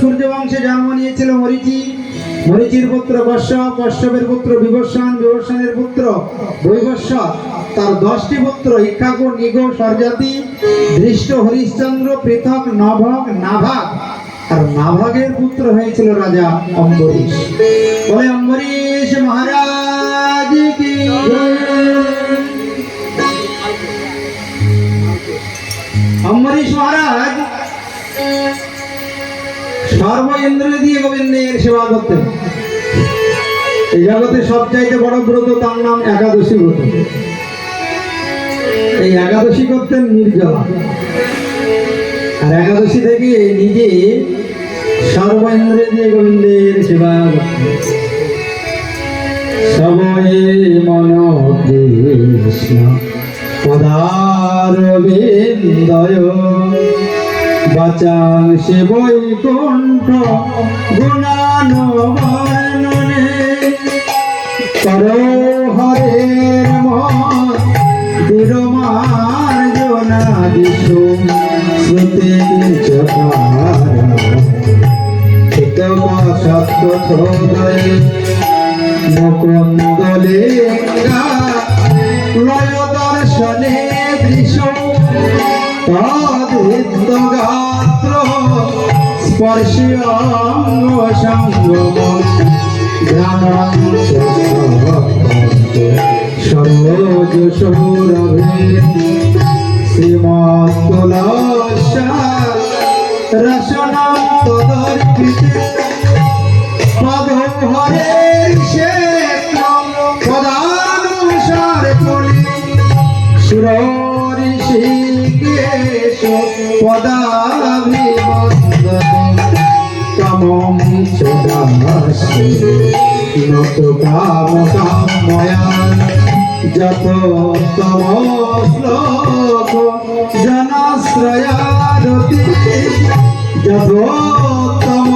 সূর্য বংশে জন্ম নিয়েছিল মরিচি। মরিচির পুত্র কশ্যপ কশ্যপের পুত্র বিবস্বান বিবস্বানের পুত্র বৈবস্ব তার দশটি পুত্র ইক্ষাকু নিগ, সরজাতি, দৃষ্ট হরিশ্চন্দ্র, পৃথক নভক নাভাগ। আর নাভাগের পুত্র হয়েছিল রাজা অম্বরীশ। বলে, অম্বরীশ মহারাজ অম্বরীশ মহারাজ সর্ব ইন্দ্রিয় দিয়ে গোবিন্দের সেবা করতেন এই জগতে সবচাইতে বড় ব্রত তার নাম একাদশী ব্রত। এই একাদশী করতেন নির্জলা। আর একাদশী থেকে নিজে সর্ব ইন্দ্রিয় দিয়ে গোবিন্দের সেবা করতেন। সবয়ে মন কৃষ্ণ পদার বিন্দয় বাচাংশে বৈকুণ্ঠ গুণানো বর্ণনে করো হরের মন বিরমার জনা দিশু শ্রুতি চকার মুকুন্দলিঙ্গা লয় দর্শনে দৃশ্য তদিত গাত্র স্পর্শী অঙ্গ সঙ্গম সরোজ সৌরভে শ্রীমতুলসা রসনম তদর্পিতে চদাসি নত কাম কাময়া যত তম শ্লোক জনাশ্রয়ারতি জগোত্তম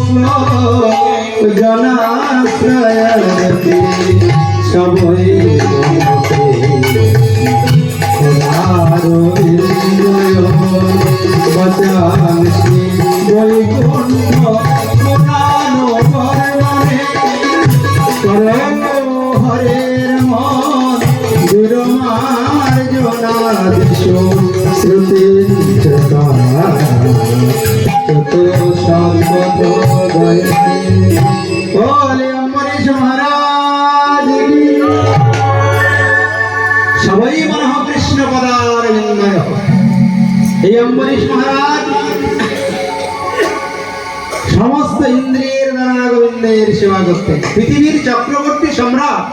শ্লোক জনাশ্রয়ারতি সবই বচাংসি বৈকুণ্ঠ মন সবাই মনে কৃষ্ণ পদার এই অম্বরীশ মহারাজ দ্বারা সেবা করতেন পৃথিবীর চক্রবর্তী সম্রাট,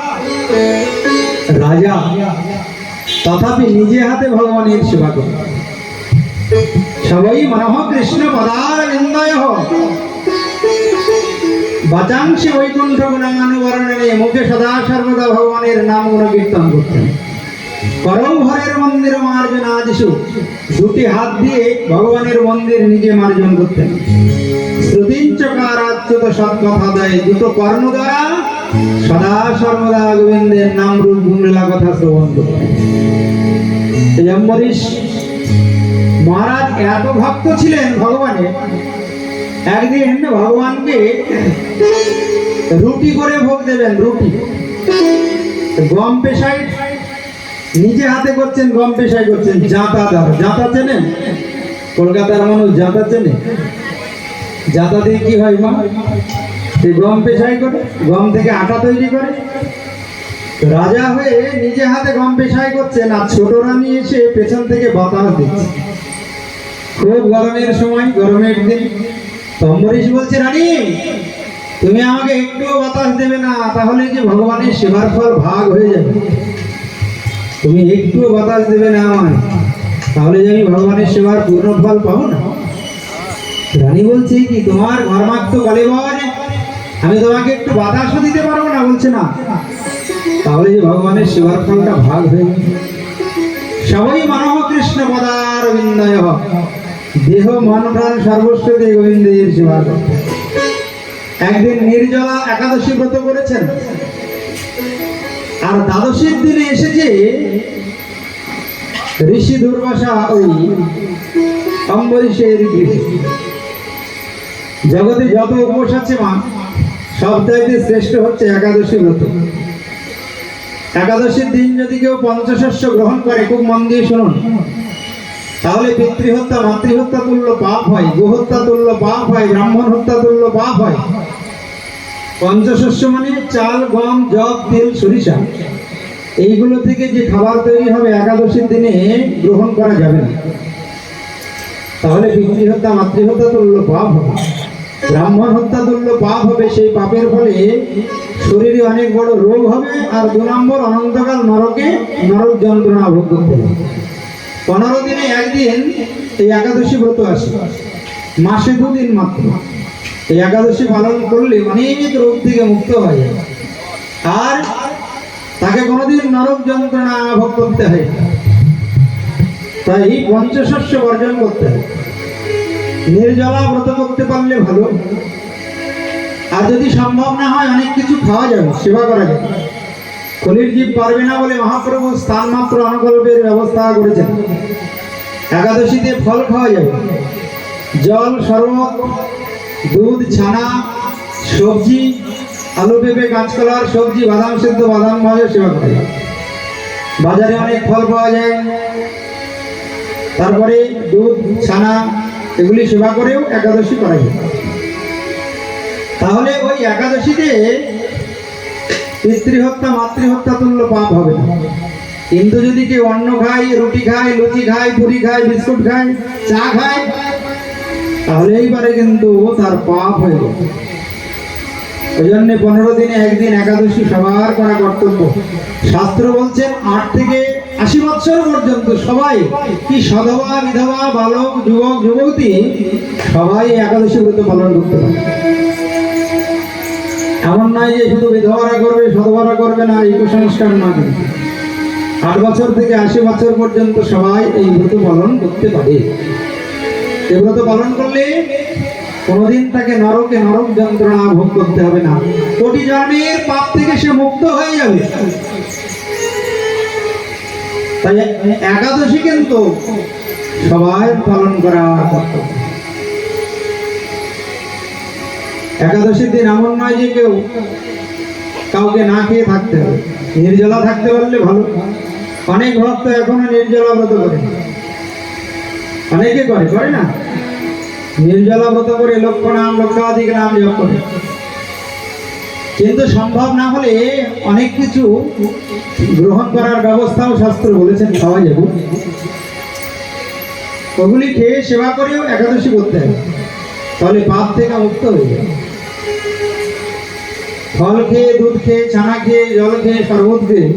রাজা, তথাপি নিজে হাতে ভগবানের সেবা করতেন সবাই মনঃ কৃষ্ণ পদার বিন্দয় বাচাংশে বৈকুণ্ঠ গুণানুবরণে মুখে সদা সর্বদা ভগবানের নাম গুণ কীর্তন করতেন করৌ ঘরের মন্দির মার্জন আদিশু। দুটি হাত দিয়ে ভগবানের মন্দির নিজে মার্জন করতেন শ্রুতিঞ্চকারাচ্যুত কথা দেয়। দুটো কর্ণ দ্বারা সদা সর্বদা গোবিন্দের নাম রূপ গুণলীলা কথা শ্রবণ করতেন এই অম্বরীশ মহারাজ এত ভক্ত ছিলেন ভগবানের একদিন ভগবানকে রুটি করে ভোগ দেবেন, রুটি। গম পেশাই নিজে হাতে করছেন, গম পেশাই করছেন। জাঁতা দ্বারা জাঁতা চেনেন? কলকাতার মানুষ জাঁতা চেনে? জাঁতা দিয়ে কি হয় মা? সে গম পেশাই করে, গম থেকে আটা তৈরি করে। রাজা হয়ে নিজে হাতে গম পেশাই করছেন আর ছোট রানী এসে পেছন থেকে বাতাস দিচ্ছে। খুব গরমের সময়, গরমের দিন। তম্বরীশ বলছে, রানী, তুমি আমাকে একটুও বাতাস দেবে না, তাহলে যে ভগবানের সেবার ফল ভাগ হয়ে যাবে। তুমি একটুও বাতাস দেবে না আমার তাহলে যে আমি ভগবানের সেবার পূর্ণ ফল পাবো না। রানী বলছে কি, তোমার ঘরমাক্ত বলে বলে। আমি তোমাকে একটু বাতাসও দিতে পারব না, বলছে না। তাহলে যে ভগবানের সেবার ফলটা ভাগ হয়ে সবাই মানব কৃষ্ণ পদার দেহ, মন, প্রাণ সর্বস্ব দিয়ে গোবিন্দের সেবা একদিন নির্জলা একাদশী ব্রত করেছেন। আর দ্বাদশীর দিনে এসেছে ঋষি দুর্বাসা ওই অম্বরীশের গৃহে। জগতে যত উপোস আছে মা, সব চাইতে শ্রেষ্ঠ হচ্ছে একাদশী ব্রত। একাদশীর দিন যদি কেউ পঞ্চশস্য গ্রহণ করে, খুব মন দিয়ে শুনুন। তাহলে পিতৃহত্যা, মাতৃহত্যা তুল্য পাপ হয়, গোহত্যা তুল্য পাপ হয়, ব্রাহ্মণ হত্যা তুল্য পাপ হয়। পঞ্চশস্য মানে চাল, গম জব তেল, সরিষা। এইগুলো থেকে যে খাবার তৈরি হবে একাদশীর দিনে, গ্রহণ করা যাবে না। তাহলে পিতৃহত্যা, মাতৃহত্যা তুল্য পাপ হবে। ব্রাহ্মণ হত্যা তুল্য পাপ হবে, সেই পাপের ফলে শরীরে অনেক বড় রোগ হবে আর দু নম্বর অনন্তকাল নরকে নরক যন্ত্রণা ভোগ করতে হবে। পনেরো দিনে একদিন এই একাদশী ব্রত আসে, মাসে দুদিন মাত্র। এই একাদশী পালন করলে অনেক রোগ থেকে মুক্ত হয়ে। আর তাকে কোনোদিন নরক যন্ত্রণা ভোগ করতে হয়। তাই পঞ্চশস্য বর্জন করতে হয়। নির্জলা ব্রত করতে পারলে ভালো। আর যদি সম্ভব না হয়, অনেক কিছু খাওয়া যাবে, সেবা করা যাবে। কলির জীব পারবে না বলে মহাপ্রভু স্থান মাত্র অনুকল্পের ব্যবস্থা করেছেন। একাদশীতে ফল খাওয়া যাবে। জল, শরবত, দুধ, ছানা, সবজি, আলু পেঁপে, কাঁচকলার সবজি, বাদাম সেদ্ধ, বাদাম ভাজা সেবা করা বাজারে অনেক ফল পাওয়া যায়। তারপরে দুধ, ছানা এগুলি সেবা করেও একাদশী করা যায় তাহলে ওই একাদশীতে পিতৃহত্যা মাতৃহত্যা তুল্য পাপ হবে না। কিন্তু যদি কেউ অন্ন খায়, রুটি খায়, লুচি খায়, পুরি খায়, বিস্কুট খায়, চা খায়, তাহলে এইবারে কিন্তু তার পাপ হয়ে যাবে ওই জন্য পনেরো দিনে একদিন একাদশী সবার করা কর্তব্য। শাস্ত্র বলছেন, আট থেকে আশি বছর পর্যন্ত সবাই কি সধবা, বিধবা, বালক, যুবক, যুবতী, সবাই একাদশী ব্রত পালন করতে এমন নয় যে শুধু বিধবারা করবে, সধবারা করবে না, এই কুসংস্কার না আট বছর থেকে আশি বছর পর্যন্ত সবাই এই ব্রত পালন করতে পারে। এই ব্রত পালন করলে কোনোদিন তাকে নরকে নরক যন্ত্রণা ভোগ করতে হবে না। কোটি জন্মের পাপ থেকে সে মুক্ত হয়ে যাবে। একাদশী কিন্তু সবাই পালন করা কর্তব্য। একাদশীর দিন এমন নয় যে কেউ কাউকে না খেয়ে থাকতে হবে। নির্জলা থাকতে পারলে ভালো। অনেক ভক্ত এখনও নির্জলা ব্রত করে। অনেকে করে করে না? নির্জলা ব্রত করে লক্ষ নাম, লক্ষাধিক নাম জপ করে। কিন্তু সম্ভব না হলে অনেক কিছু গ্রহণ করার ব্যবস্থাও শাস্ত্র বলেছেন খাওয়া যাবে। ওগুলি খেয়ে সেবা করেও একাদশী করতে হবে। তাহলে পাপ থেকে মুক্ত হয়ে যাবে। ফল খেয়ে, দুধ খেয়ে ছানা খেয়ে, জল খেয়ে, শরবত খেয়ে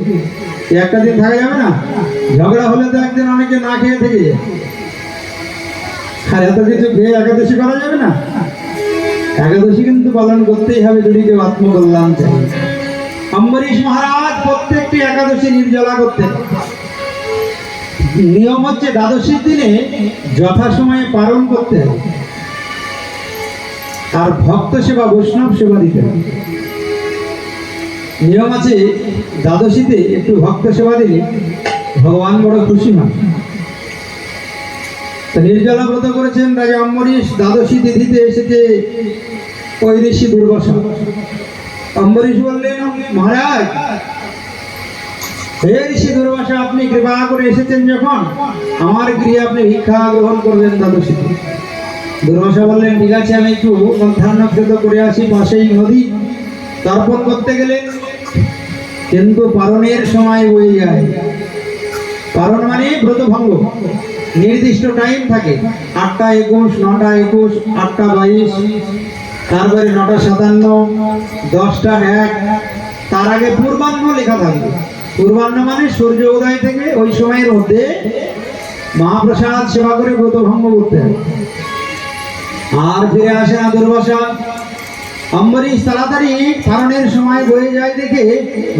একটা দিন থাকা যাবে না? ঝগড়া হলে তো একদিন অনেকে না খেয়ে থেকে যায়। আর এত কিছু খেয়ে একাদশী করা যাবে না? একাদশী কিন্তু পালন করতেই হবে যদি কেউ আত্মকল্যাণ চাই অম্বরীশ মহারাজ প্রত্যেকটি একাদশী নির্জলা করতেন নিয়ম হচ্ছে দ্বাদশীর দিনে যথাসময়ে পালন করতে হবে। আর ভক্ত সেবা, বৈষ্ণব সেবা দিতে হবে। নিয়ম আছে, দ্বাদশীতে একটু ভক্ত সেবা দিলে ভগবান বড় খুশি তো নির্জলা ব্রত করেছেন রাজা অম্বরীশ দ্বাদশী তিথিতে এসেছে ওই ঋষি দুর্বাসা। অম্বরীশ বললেন, মহারাজ, হে ঋষি দুর্বাসা, আপনি কৃপা করে এসেছেন যখন? আমার গৃহে আপনি ভিক্ষা গ্রহণ করবেন দ্বাদশীতে। দুর্বাসা বললেন, ঠিক আছে, আমি একটু মধ্যাহ্ন করে আসি পাশেই নদী। তর্পণ করতে গেলে কিন্তু পালনের সময় বয়ে যায়। মানে ব্রত ভঙ্গ নির্দিষ্ট টাইম থাকে, আটটা একুশ, নটা একুশ, আটটা বাইশ, তারপরে নটা সাতান্ন, দশটা এক। তার আগে পূর্বাহ্ন লেখা থাকবে। পূর্বাহ্ন মানে সূর্য উদয় থেকে ওই সময়ের মধ্যে মহাপ্রসাদ সেবা করে ব্রত ভঙ্গ করতে হবে আর ফিরে আসে না দুর্বাসা অম্বরীশ তাড়াতাড়ি পালনের সময় বয়ে যায় দেখে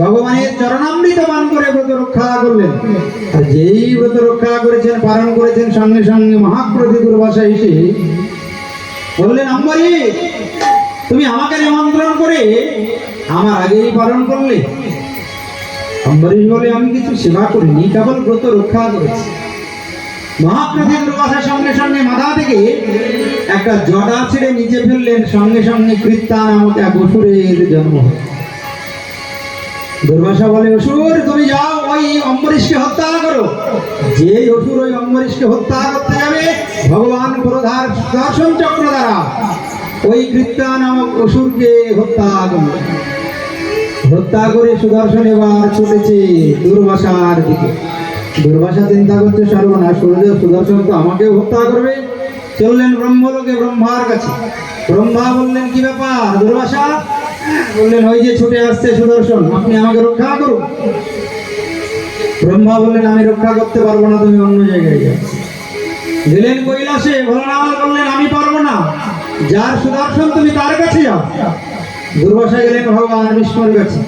ভগবানের চরণামৃত পান করে ব্রত রক্ষা করলেন। আর যেই ব্রত রক্ষা করেছেন, পালন করেছেন, সঙ্গে সঙ্গে মহাক্রোধী দুর্বাসা এসে বললেন অম্বরীশ তুমি আমাকে নিমন্ত্রণ করে আমার আগেই পালন করলে। অম্বরীশ বলে, আমি কিছু সেবা করিনি, কেবল ব্রত রক্ষা করেছি। মহাপ্রভু দুর্বাসার সঙ্গে সঙ্গে মাথা থেকে একটা জটা ছেড়ে নিচে ফেললেন, সঙ্গে সঙ্গে কৃত্তা নামক এক অসুরের জন্ম। দুর্বাসা বলে, অসুর, তুমি যাও, ওই অম্বরীশকে হত্যা করো। যে অসুর ওই অম্বরীশকে হত্যা করতে যাবে, ভগবান প্রধার দর্শন চক্র দ্বারা ওই কৃত্যা নামক অসুরকে হত্যা করবে হত্যা করে সুদর্শন এবার চলেছে দুর্বাসার দিকে। দুর্বাসা চিন্তা করছে সর্বনাশ সূর্য সুদর্শন তো আমাকে হত্যা করবে। চললেন ব্রহ্মলোকে ব্রহ্মার কাছে। ব্রহ্মা বললেন, কি ব্যাপার দুর্বাসা বললেন, ওই যে ছুটে আসছে সুদর্শন, আপনি আমাকে রক্ষা করুন। ব্রহ্মা বললেন, আমি রক্ষা করতে পারব না, তুমি অন্য জায়গায় যাও। গেলেন কৈলাসে ভোলানাথ বললেন আমি পারব না। যার সুদর্শন, তুমি তার কাছে যাও। দুর্বাসা গেলেন ভগবান বিষ্ণুর কাছে।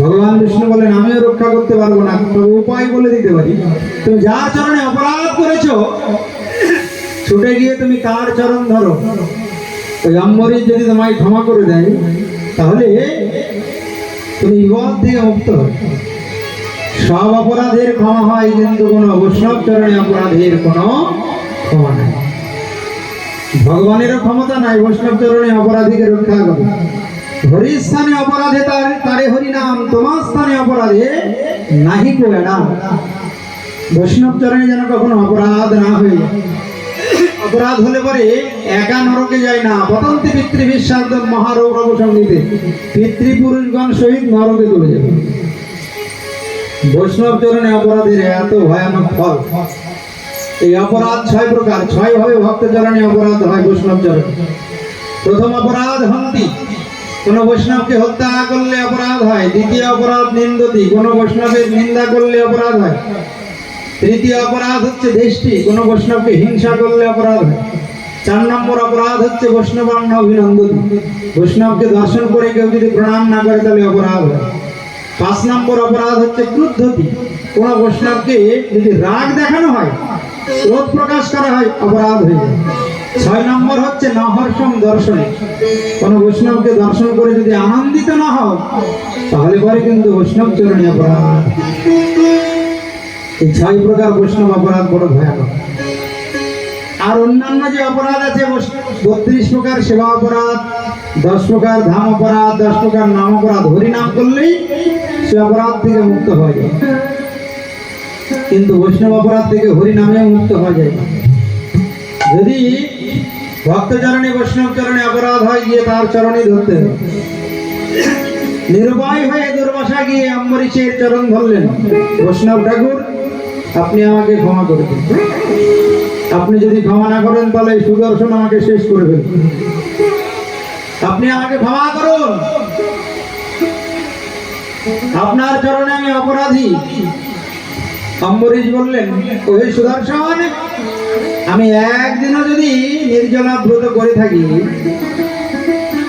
ভগবান বিষ্ণু বলেন, আমিও রক্ষা করতে পারব না, তবে উপায় বলে দিতে পারি। তুমি যার চরণে অপরাধ করেছ, ছুটে গিয়ে তুমি তার চরণ ধরো? ওই অম্বরীশ যদি তোমায় ক্ষমা করে দেয়, তাহলে তুমি বিপদ থেকে মুক্ত সব অপরাধের ক্ষমা হয়, কিন্তু কোনো বৈষ্ণব চরণে অপরাধের কোনো ক্ষমা নাই। ভগবানেরও ক্ষমতা নাই, বৈষ্ণব চরণে অপরাধীকে রক্ষা করে হরির স্থানে অপরাধে তার, তারে হরি নাম তোমার স্থানে অপরাধে নাহি কো এড়াম বৈষ্ণব চরণে যেন কখনো অপরাধ না হয়ে। অপরাধ হলে পরে একা নরকে যায় না। পতন্তি পিতৃ বিশ্বাস মহারৌরব সঙ্গীতে পিতৃপুরুষগণ সহিত নরকে চলে যাবে। বৈষ্ণব চরণে অপরাধের এত ভয়ানক ফল। এই অপরাধ ছয় প্রকার, ছয় ভাবে ভক্ত চরণে অপরাধ হয় বৈষ্ণব চরণে। প্রথম অপরাধ হন্তি। কোন বৈষ্ণবকে হত্যা করলে অপরাধ হয়, দ্বিতীয় অপরাধ নিন্দতি, কোন বৈষ্ণবের নিন্দা করলে অপরাধ হয়। তৃতীয় অপরাধ হচ্ছে দেশটি, কোন বৈষ্ণবকে হিংসা করলে অপরাধ হয়। চার নম্বর অপরাধ হচ্ছে বৈষ্ণবান্ন অভিনন্দন বৈষ্ণবকে দর্শন করে কেউ যদি প্রণাম না করে, তাহলে অপরাধ হয়। পাঁচ নম্বর অপরাধ হচ্ছে ক্রুদ্ধতি। কোন বৈষ্ণবকে যদি রাগ দেখানো হয়, ক্রোধ প্রকাশ করা হয়, অপরাধ হয়ে যায়। ছয় নম্বর হচ্ছে নহর্ষম দর্শনে কোন বৈষ্ণবকে দর্শন করে যদি আনন্দিত না হও, তাহলে পরে কিন্তু বৈষ্ণব চরণী অপরাধ। এই ছয় প্রকার বৈষ্ণব অপরাধ বড় ভয়ানক। আর অন্যান্য যে অপরাধ আছে বত্রিশ প্রকার সেবা অপরাধ, দশ প্রকার ধাম অপরাধ, দশ প্রকার নাম অপরাধ হরিনাম করলেই সে অপরাধ থেকে মুক্ত হয়ে যায়। কিন্তু বৈষ্ণব অপরাধ থেকে হরিনামে মুক্ত হয়ে যায়। যদি ভক্তচরণে বৈষ্ণব চরণে অপরাধ হয়, গিয়ে তার চরণে ধরতে নিরুপায় হয়ে দুর্বাসা গিয়ে অম্বরীশের চরণ ধরলেন। বৈষ্ণব ঠাকুর, আপনি আমাকে ক্ষমা করে দিন। আপনি যদি ক্ষমা না করেন, তাহলে সুদর্শন আমাকে শেষ করে ফেলবে আপনি আমাকে ক্ষমা করুন। আপনার চরণে আমি অপরাধী। অম্বরীশ বললেন ওই সুদর্শন আমি একদিনও যদি নির্জলা ব্রত করে থাকি,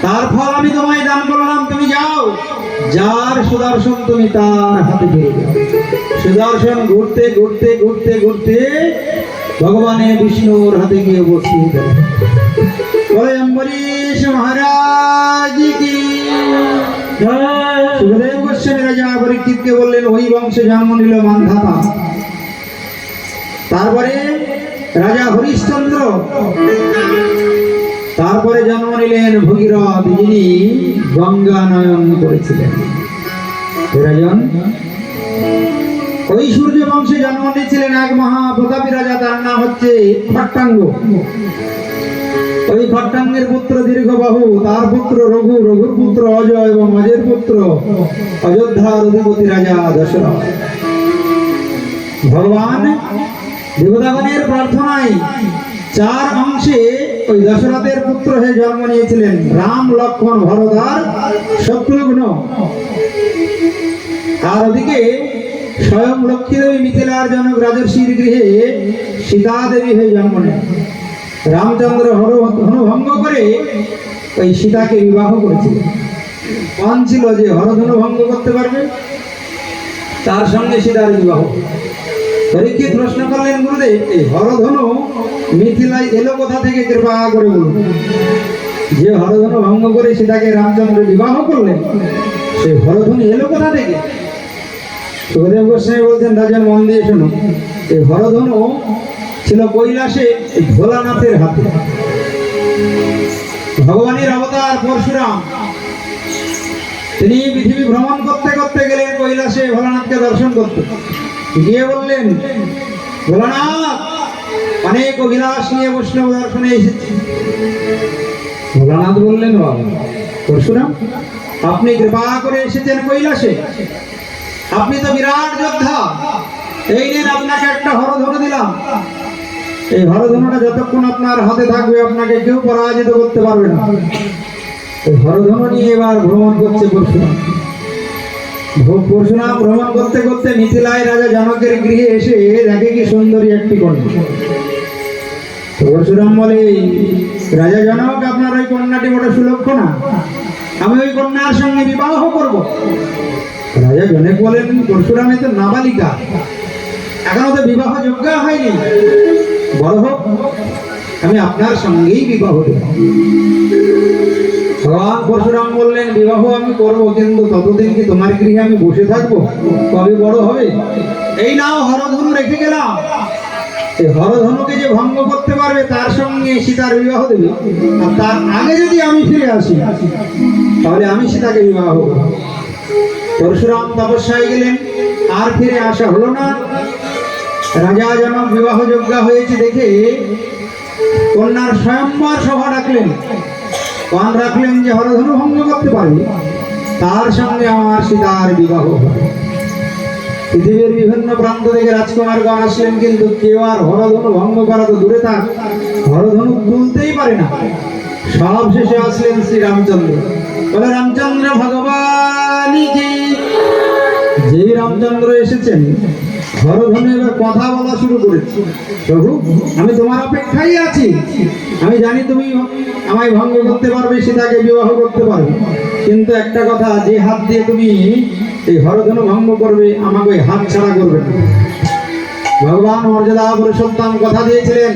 তার ফল আমি তোমায় দান করলাম, তুমি যাও। যার সুদর্শন তুমি তার হাতে পেয়ে যাও সুদর্শন ঘুরতে ঘুরতে ঘুরতে ঘুরতে ভগবানের বিষ্ণুর হাতে গিয়ে উপস্থিত অম্বরীশ মহারাজ সুখদেব গোস্বামী রাজা পরীক্ষিতকে বললেন, ওই বংশে জন্ম নিল মান্ধাতা। তারপরে রাজা হরিশ্চন্দ্র। তারপরে জন্ম নিলেন ভগীরথ, যিনি গঙ্গা নয়ন করেছিলেন। ওই সূর্য বংশে জন্ম নিয়েছিলেন এক মহা প্রতাপী রাজা, তার নাম হচ্ছে খট্টাঙ্গ। ওই খট্টাঙ্গের পুত্র দীর্ঘবাহু, তার পুত্র রঘু, রঘুর পুত্র অজয় এবং অজয়ের পুত্র অযোধ্যার অধিপতি রাজা দশরথ। ভগবান দেবতাগণের প্রার্থনায় চার অংশে ওই দশরথের পুত্র হয়ে জন্ম নিয়েছিলেন। রাম লক্ষ্মণ ভরত আর শত্রুঘ্ন। আর ওদিকে স্বয়ং লক্ষ্মী দেবী মিথিলার জনক রাজর্ষির গৃহে সীতা দেবী হয়ে জন্ম নেন। রামচন্দ্র হনভঙ্গ করে ওই সীতাকে বিবাহ করেছিলেন। পান ছিল যে হরধনু ভঙ্গ করতে পারবে, তার সঙ্গে সীতার বিবাহ। পরীক্ষিত প্রশ্ন করলেন গুরুদেব, এই হরধনু মিথিলায় এলো কোথা থেকে? কৃপা করে বলুন। যে হরধনু ভঙ্গ করে সীতাকে রামচন্দ্র বিবাহ করলেন সেই হরধনু এলো কোথা থেকে? সুখদেব গোস্বামী বলছেন, রাজন, মন দিয়ে শোনো এই হরধনু ছিল কৈলাসে ভোলানাথের হাতে। ভগবানের অবতার পরশুরাম। তিনি পৃথিবী ভ্রমণ করতে করতে গেলেন কৈলাসে ভোলানাথকে দর্শন করতে। গিয়ে বললেন, ভোলানাথ, অনেক অভিলাষ নিয়ে বৈষ্ণব দর্শনে এসেছি। ভোলানাথ বললেন, বাবা, পরশুরাম, আপনি কৃপা করে এসেছেন কৈলাসে। আপনি তো বিরাট যোদ্ধা। এই নিন আপনাকে একটা হরধনু দিলাম। এই হরধনুটা যতক্ষণ আপনার হাতে থাকবে, আপনাকে কেউ পরাজিত করতে পারবে না। এই হরধনু নিয়ে এবার ভ্রমণ করছে পরশুরাম। পরশুরাম ভ্রমণ করতে করতে মিথিলায় রাজা জনকের গৃহে এসে দেখে কি সুন্দরী একটি কন্যা। পরশুরাম বলে রাজা জনক, আপনার ওই কন্যাটি বড় সুলক্ষ না। আমি ওই কন্যার সঙ্গে বিবাহ করব। রাজা জনক বলেন পরশুরাম তো নাবালিকা। এখনও তো বিবাহ যোগ্য হয়নি। বড় হোক। আমি আপনার সঙ্গেই বিবাহ দেব। ভগবান পরশুরাম বললেন, বিবাহ আমি করব, কিন্তু ততদিন কি তোমার গৃহে আমি বসে থাকব? কবে বড় হবে? এই নাও, হরধনু রেখে গেলাম। হরধনুকে যে ভঙ্গ করতে পারবে, তার সঙ্গে সীতার বিবাহ দেবে। আর তার আগে যদি আমি ফিরে আসি, তাহলে আমি সীতাকে বিবাহ করব। পরশুরাম তপস্যায় গেলেন, আর ফিরে আসা হলো না। রাজা জনক বিবাহ যোগ্য হয়েছে দেখে কন্যার স্বয়ম্বর সভা ডাকলেন। পান রাখলেন যে হরধনু ভঙ্গ করতে পারবে। তার সঙ্গে আমার সীতার বিবাহ পৃথিবীর বিভিন্ন প্রান্ত থেকে রাজকুমারগণ আসলেন, কিন্তু কেউ আর হরধনু ভঙ্গ করা তো দূরে থাক। হরধনু তুলতেই পারে না। সব শেষে আসলেন শ্রী রামচন্দ্র বলে, রামচন্দ্র ভগবান যে রামচন্দ্র এসেছেন হরধনু এবার কথা বলা শুরু করেছে। প্রভু, আমি তোমার অপেক্ষায় আছি। আমি জানি তুমি আমায় ভঙ্গ করতে পারবে সীতাকে বিবাহ করতে পারবে। কিন্তু একটা কথা, যে হাত দিয়ে তুমি এই হরধনু ভঙ্গ করবে, আমাকে ওই হাত ছাড়া করবে ভগবান মর্যাদা, পুরুষোত্তম কথা দিয়েছিলেন,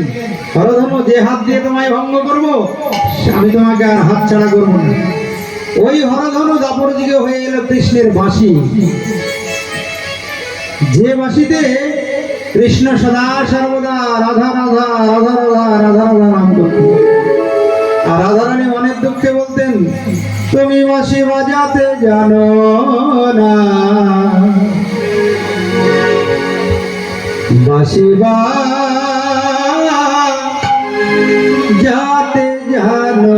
হরধনু, যে হাত দিয়ে তোমায় ভঙ্গ করব, আমি তোমাকে আর হাত ছাড়া করব না। ওই হরধনু দাপর দিকে হয়ে এলো কৃষ্ণের বাঁশি। যে বাঁশিতে কৃষ্ণ সদা, সর্বদা রাধা রাধা রাধা রাধা রাধা রাধা নাম করতেন। আর রাধারানী অনেক দুঃখে বলতেন, তুমি বাঁশি বাজাতে জানো না। বাঁশি বাজাতে জানো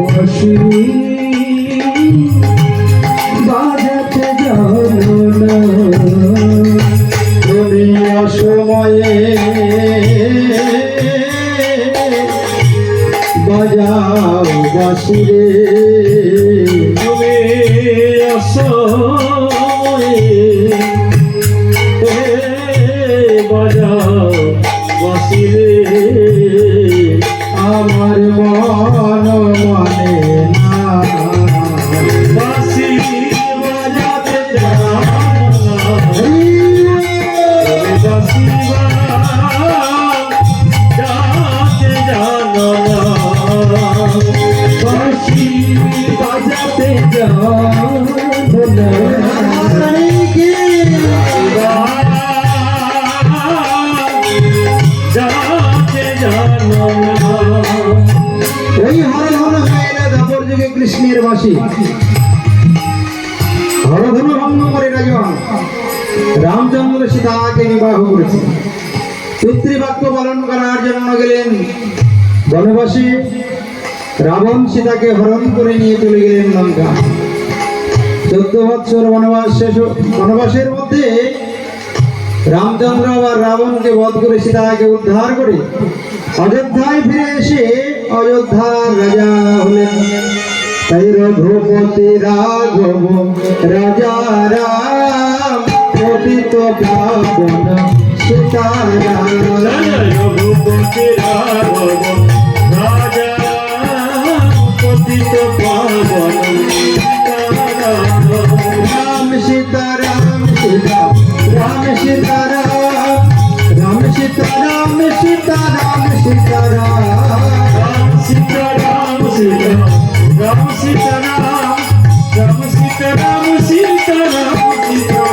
বাঁশি বাজাতে জানো না। বাজাও বাঁশি না না ওই হরধনু হয়ে এলো দাপর যুগে কৃষ্ণের বাসী হরধনু ভঙ্গ করে রাজন রামচন্দ্র সীতাকে বিবাহ করেছে পিতৃবাক্য পালন করার জন্য গেলেন বনবাসী রাবণ সীতাকে হরণ করে নিয়ে চলে গেলেন লঙ্কা চোদ্দ বৎসর বনবাস শেষ বনবাসের মধ্যে রামচন্দ্র আবার রাবণকে বধ করে সীতাকে উদ্ধার করে অযোধ্যায় ফিরে এসে অযোধ্যার রাজা হলেন। তাই রঘুপতি রাঘব, রাজা রাম পতিত পাবন সীতারাম রঘুপতি রাঘব, রাজা পতিত পাবন সীতারাম সীতা রাম সীতারাম রাম সীতারাম সীতারাম সীতারাম রাম সীতা রাম সীতা রাম সীতা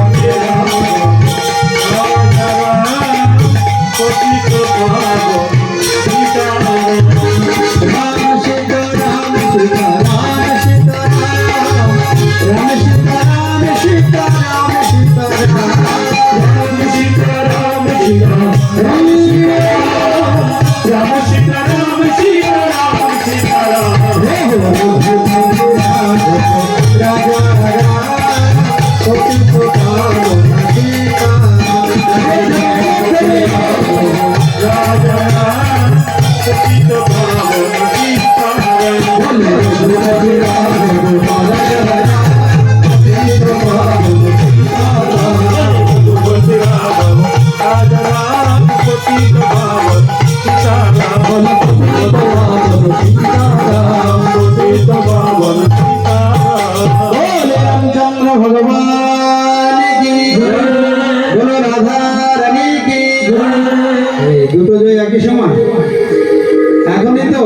রাম দুটো জয় একই সময় এখনই তো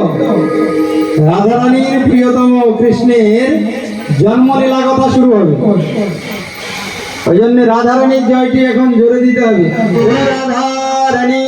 রাধা রানীর প্রিয়তম কৃষ্ণের জন্মলীলা কথা শুরু হবে। ওই জন্য রাধা রানীর জয়টি এখন জোরে দিতে হবে। রাধারানী।